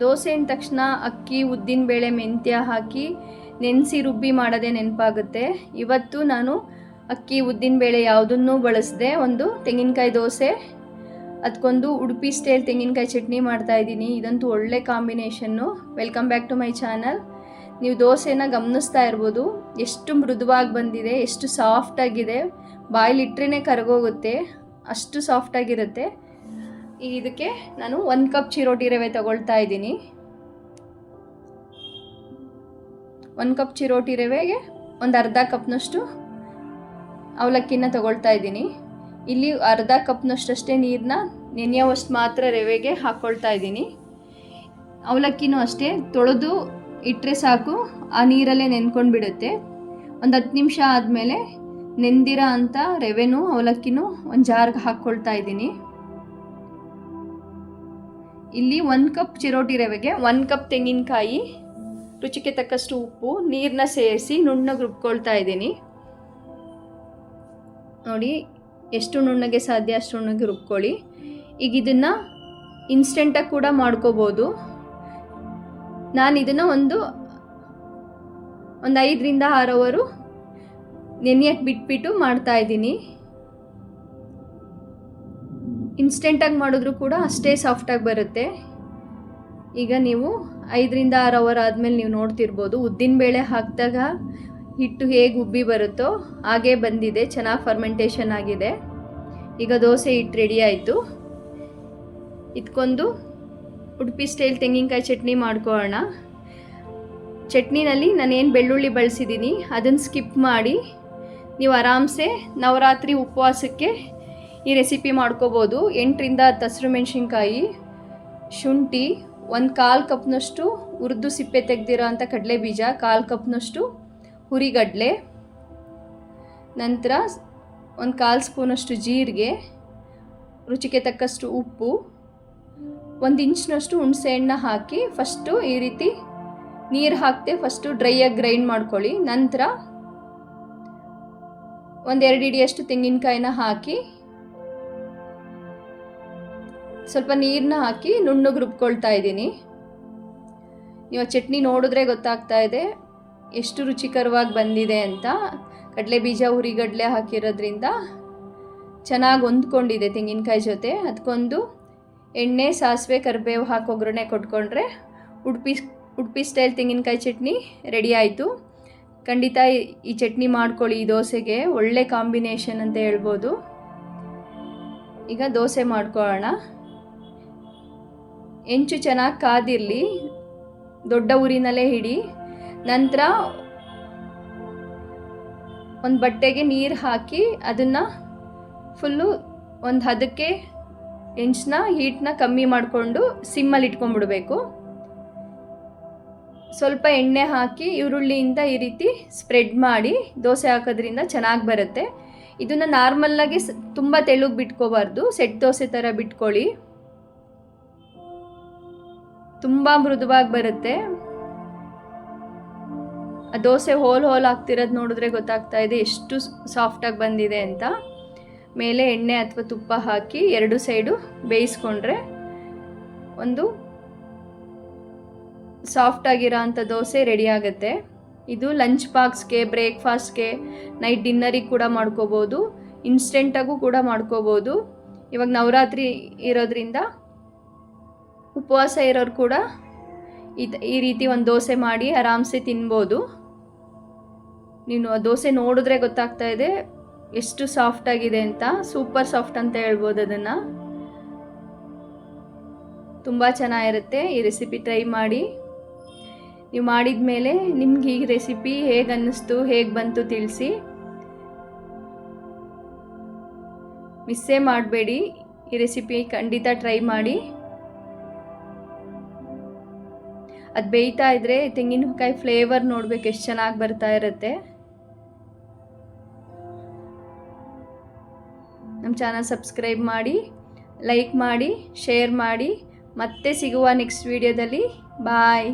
ದೋಸೆ ಅಂದ ತಕ್ಷಣ ಅಕ್ಕಿ ಉದ್ದಿನಬೇಳೆ ಮೆಂತ್ಯ ಹಾಕಿ ನೆನೆಸಿ ರುಬ್ಬಿ ಮಾಡೋದೇ ನೆನಪಾಗುತ್ತೆ. ಇವತ್ತು ನಾನು ಅಕ್ಕಿ ಉದ್ದಿನಬೇಳೆ ಯಾವುದನ್ನೂ ಬಳಸದೆ ಒಂದು ತೆಂಗಿನಕಾಯಿ ದೋಸೆ. ಅದಕ್ಕೊಂದು ಉಡುಪಿ ಸ್ಟೈಲ್ ತೆಂಗಿನಕಾಯಿ ಚಟ್ನಿ ಮಾಡ್ತಾ ಇದ್ದೀನಿ. ಇದಂತೂ ಒಳ್ಳೆ combination welcome back to my channel ನೀವು ದೋಸೆನ ಗಮನಿಸ್ತಾ ಇರ್ಬೋದು. ಎಷ್ಟು ಮೃದುವಾಗಿ ಬಂದಿದೆ, ಎಷ್ಟು ಸಾಫ್ಟಾಗಿದೆ ಬಾಯಿಲಿಟ್ರೇ ಕರಗೋಗುತ್ತೆ. ಅಷ್ಟು ಸಾಫ್ಟಾಗಿರುತ್ತೆ ಇದಕ್ಕೆ ನಾನು ಒಂದು ಕಪ್ ಚಿರೋಟಿ ರವೆ ತಗೊಳ್ತಾ ಇದ್ದೀನಿ. ಒಂದು ಕಪ್ ಚಿರೋಟಿ ರವೆಗೆ ಒಂದು ಅರ್ಧ ಕಪ್ನಷ್ಟು ಅವಲಕ್ಕಿನ ತಗೊಳ್ತಾ ಇದ್ದೀನಿ. ಇಲ್ಲಿ ಅರ್ಧ ಕಪ್ನಷ್ಟಷ್ಟೇ ನೀರನ್ನ ನೆನೆಯುವಷ್ಟು ಮಾತ್ರ ರವೆಗೆ ಹಾಕ್ಕೊಳ್ತಾ ಇದ್ದೀನಿ. ಅವಲಕ್ಕಿನೂ ಅಷ್ಟೇ, ತೊಳೆದು ಇಟ್ಟರೆ ಸಾಕು, ಆ ನೀರಲ್ಲೇ ನೆನ್ಕೊಂಡು ಬಿಡುತ್ತೆ. ಒಂದು ಹತ್ತು ನಿಮಿಷ ಆದಮೇಲೆ ನೆಂದಿರೋ ಅಂತ ರವೆನೂ ಅವಲಕ್ಕಿನೂ ಒಂದು ಜಾರ್ಗೆ ಹಾಕ್ಕೊಳ್ತಾ ಇದ್ದೀನಿ. ಇಲ್ಲಿ ಒಂದು ಕಪ್ ಚಿರೋಟಿ ರವೆಗೆ ಒಂದು ಕಪ್ ತೆಂಗಿನಕಾಯಿ, ರುಚಿಗೆ ತಕ್ಕಷ್ಟು ಉಪ್ಪು ನೀರನ್ನ ಸೇರಿಸಿ ನುಣ್ಣಗೆ ರುಬ್ಕೊಳ್ತಾ ಇದ್ದೀನಿ. ನೋಡಿ, ಎಷ್ಟು ನುಣ್ಣಗೆ ಸಾಧ್ಯ ಅಷ್ಟು ನುಣ್ಣಗೆ ರುಬ್ಕೊಳ್ಳಿ. ಈಗ ಇದನ್ನು ಇನ್ಸ್ಟೆಂಟಾಗಿ ಕೂಡ ಮಾಡ್ಕೋಬೋದು. ನಾನು ಇದನ್ನು ಒಂದು ಒಂದು ಐದರಿಂದ ಆರು ಅವರು ನೆನೆಯಕ್ಕೆ ಬಿಟ್ಬಿಟ್ಟು ಮಾಡ್ತಾ ಇದ್ದೀನಿ. ಇನ್ಸ್ಟೆಂಟಾಗಿ ಮಾಡಿದ್ರು ಕೂಡ ಅಷ್ಟೇ ಸಾಫ್ಟಾಗಿ ಬರುತ್ತೆ. ಈಗ ನೀವು ಐದರಿಂದ ಆರು ಅವರ್ ಆದಮೇಲೆ ನೀವು ನೋಡ್ತಿರ್ಬೋದು. ಉದ್ದಿನಬೇಳೆ ಹಾಕಿದಾಗ ಹಿಟ್ಟು ಹೇಗೆ ಉಬ್ಬಿ ಬರುತ್ತೋ ಹಾಗೇ ಬಂದಿದೆ. ಚೆನ್ನಾಗಿ ಫರ್ಮೆಂಟೇಷನ್ ಆಗಿದೆ. ಈಗ ದೋಸೆ ಹಿಟ್ಟು ರೆಡಿ ಆಯಿತು. ಇದಕ್ಕೊಂದು ಉಡುಪಿ ಸ್ಟೈಲ್ ತೆಂಗಿನಕಾಯಿ ಚಟ್ನಿ ಮಾಡ್ಕೊಳ್ಳೋಣ. ಚಟ್ನಿನಲ್ಲಿ ನಾನೇನು ಬೆಳ್ಳುಳ್ಳಿ ಬಳಸಿದ್ದೀನಿ ಅದನ್ನು ಸ್ಕಿಪ್ ಮಾಡಿ, ನೀವು ಆರಾಮ್ಸೆ ನವರಾತ್ರಿ ಉಪವಾಸಕ್ಕೆ ಈ ರೆಸಿಪಿ ಮಾಡ್ಕೋಬೋದು. ಎಂಟರಿಂದ ಹತ್ತು ಹಸಿರು ಮೆಣಸಿನ್ಕಾಯಿ, ಶುಂಠಿ, ಒಂದು ಕಾಲು ಕಪ್ನಷ್ಟು ಹುರಿದು ಸಿಪ್ಪೆ ತೆಗೆದಿರೋ ಅಂಥ ಕಡಲೆ ಬೀಜ ಕಾಲು ಕಪ್ನಷ್ಟು ಹುರಿಗಡಲೆ, ನಂತರ ಒಂದು ಕಾಲು ಸ್ಪೂನಷ್ಟು ಜೀರಿಗೆ, ರುಚಿಗೆ ತಕ್ಕಷ್ಟು ಉಪ್ಪು, ಒಂದು ಇಂಚ್ನಷ್ಟು ಹುಣಸೆಹಣ್ಣ ಹಾಕಿ ಫಸ್ಟು ಈ ರೀತಿ ನೀರು ಹಾಕ್ತೆ ಫಸ್ಟು ಡ್ರೈಯಾಗಿ ಗ್ರೈಂಡ್ ಮಾಡ್ಕೊಳ್ಳಿ. ನಂತರ ಒಂದೆರಡು ಹಿಡಿಯಷ್ಟು ತೆಂಗಿನಕಾಯಿನ ಹಾಕಿ ಸ್ವಲ್ಪ ನೀರನ್ನ ಹಾಕಿ ನುಣ್ಣಗೆ ರುಬ್ಕೊಳ್ತಾ ಇದ್ದೀನಿ. ನೀವು ಚಟ್ನಿ ನೋಡಿದ್ರೆ ಗೊತ್ತಾಗ್ತಾ ಇದೆ ಎಷ್ಟು ರುಚಿಕರವಾಗಿ ಬಂದಿದೆ ಅಂತ. ಕಡಲೆ ಬೀಜ ಹುರಿಗಡಲೆ ಹಾಕಿರೋದ್ರಿಂದ ಚೆನ್ನಾಗಿ ಹೊಂದ್ಕೊಂಡಿದೆ ತೆಂಗಿನಕಾಯಿ ಜೊತೆ. ಅದಕ್ಕೊಂದು ಎಣ್ಣೆ, ಸಾಸಿವೆ, ಕರಿಬೇವು ಹಾಕಿ ಒಗ್ಗರಣೆ ಕೊಟ್ಕೊಂಡ್ರೆ ಉಡುಪಿ ಉಡುಪಿ ಸ್ಟೈಲ್ ತೆಂಗಿನಕಾಯಿ ಚಟ್ನಿ ರೆಡಿ ಆಯಿತು. ಖಂಡಿತ ಈ ಚಟ್ನಿ ಮಾಡ್ಕೊಳ್ಳಿ, ಈ ದೋಸೆಗೆ ಒಳ್ಳೆ ಕಾಂಬಿನೇಷನ್ ಅಂತ ಹೇಳ್ಬೋದು. ಈಗ ದೋಸೆ ಮಾಡ್ಕೊಳ್ಳೋಣ. ಹೆಂಚು ಚೆನ್ನಾಗಿ ಕಾದಿರಲಿ, ದೊಡ್ಡ ಊರಿನಲ್ಲೇ ಹಿಡಿ, ನಂತರ ಒಂದು ಬಟ್ಟೆಗೆ ನೀರು ಹಾಕಿ ಅದನ್ನು ಫುಲ್ಲು ಒಂದು ಹದಕ್ಕೆ ಹೆಂಚನ್ನ ಹೀಟ್ನ ಕಮ್ಮಿ ಮಾಡಿಕೊಂಡು ಸಿಮ್ಮಲ್ಲಿ ಇಟ್ಕೊಂಡ್ಬಿಡ್ಬೇಕು. ಸ್ವಲ್ಪ ಎಣ್ಣೆ ಹಾಕಿ ಈರುಳ್ಳಿಯಿಂದ ಈ ರೀತಿ ಸ್ಪ್ರೆಡ್ ಮಾಡಿ ದೋಸೆ ಹಾಕೋದ್ರಿಂದ ಚೆನ್ನಾಗಿ ಬರುತ್ತೆ. ಇದನ್ನು ನಾರ್ಮಲ್ಲಾಗಿ ತುಂಬ ತೆಳುಗೆ ಬಿಟ್ಕೋಬಾರ್ದು, ಸೆಟ್ ದೋಸೆ ಥರ ಬಿಟ್ಕೊಳ್ಳಿ. ತುಂಬ ಮೃದುವಾಗಿ ಬರುತ್ತೆ. ಆ ದೋಸೆ ಹೋಲ್ ಹೋಲ್ ಆಗ್ತಿರೋದು ನೋಡಿದ್ರೆ ಗೊತ್ತಾಗ್ತಾ ಇದೆ ಎಷ್ಟು ಸಾಫ್ಟಾಗಿ ಬಂದಿದೆ ಅಂತ. ಮೇಲೆ ಎಣ್ಣೆ ಅಥವಾ ತುಪ್ಪ ಹಾಕಿ ಎರಡು ಸೈಡು ಬೇಯಿಸ್ಕೊಂಡ್ರೆ ಒಂದು ಸಾಫ್ಟ್ ಆಗಿರೋ ಅಂಥ ದೋಸೆ ರೆಡಿ ಆಗುತ್ತೆ. ಇದು ಲಂಚ್ ಬಾಕ್ಸ್ಗೆ ಬ್ರೇಕ್ಫಾಸ್ಟ್ಗೆ ನೈಟ್ ಡಿನ್ನರಿಗೆ ಕೂಡ ಮಾಡ್ಕೋಬೋದು. ಇನ್ಸ್ಟೆಂಟಾಗೂ ಕೂಡ ಮಾಡ್ಕೋಬೋದು. ಇವಾಗ ನವರಾತ್ರಿ ಇರೋದ್ರಿಂದ ಉಪವಾಸ ಇರೋರು ಕೂಡ ಈ ರೀತಿ ಒಂದು ದೋಸೆ ಮಾಡಿ ಆರಾಮ್ಸೆ ತಿನ್ಬೋದು. ನೀನು ಆ ದೋಸೆ ನೋಡಿದ್ರೆ ಗೊತ್ತಾಗ್ತಾ ಇದೆ ಎಷ್ಟು ಸಾಫ್ಟ್ ಆಗಿದೆ ಅಂತ ಸೂಪರ್ ಸಾಫ್ಟ್ ಅಂತ ಹೇಳ್ಬೋದು ಅದನ್ನು. ತುಂಬ ಚೆನ್ನಾಗಿರುತ್ತೆ ಈ ರೆಸಿಪಿ ಟ್ರೈ ಮಾಡಿ. ನೀವು ಮಾಡಿದ ಮೇಲೆ ನಿಮ್ಗೆ ಈ ರೆಸಿಪಿ ಹೇಗೆ ಅನ್ನಿಸ್ತು, ಹೇಗೆ ಬಂತು ತಿಳಿಸಿ. ಮಿಸ್ಸೇ ಮಾಡಬೇಡಿ, ಈ ರೆಸಿಪಿ ಖಂಡಿತ ಟ್ರೈ ಮಾಡಿ. ಅದು ಬೇಯ್ತಾ ಇದ್ರೆ ತೆಂಗಿನಕಾಯಿ ಫ್ಲೇವರ್ ನೋಡ್ಬೇಕು ಎಷ್ಟು ಚೆನ್ನಾಗಿ ಬರ್ತಾ ಇರುತ್ತೆ. ನಮ್ಮ ಚಾನಲ್ ಸಬ್ಸ್ಕ್ರೈಬ್ ಮಾಡಿ ಲೈಕ್ ಮಾಡಿ ಶೇರ್ ಮಾಡಿ. ಮತ್ತೆ ಸಿಗುವ ನೆಕ್ಸ್ಟ್ ವಿಡಿಯೋದಲ್ಲಿ ಬಾಯ್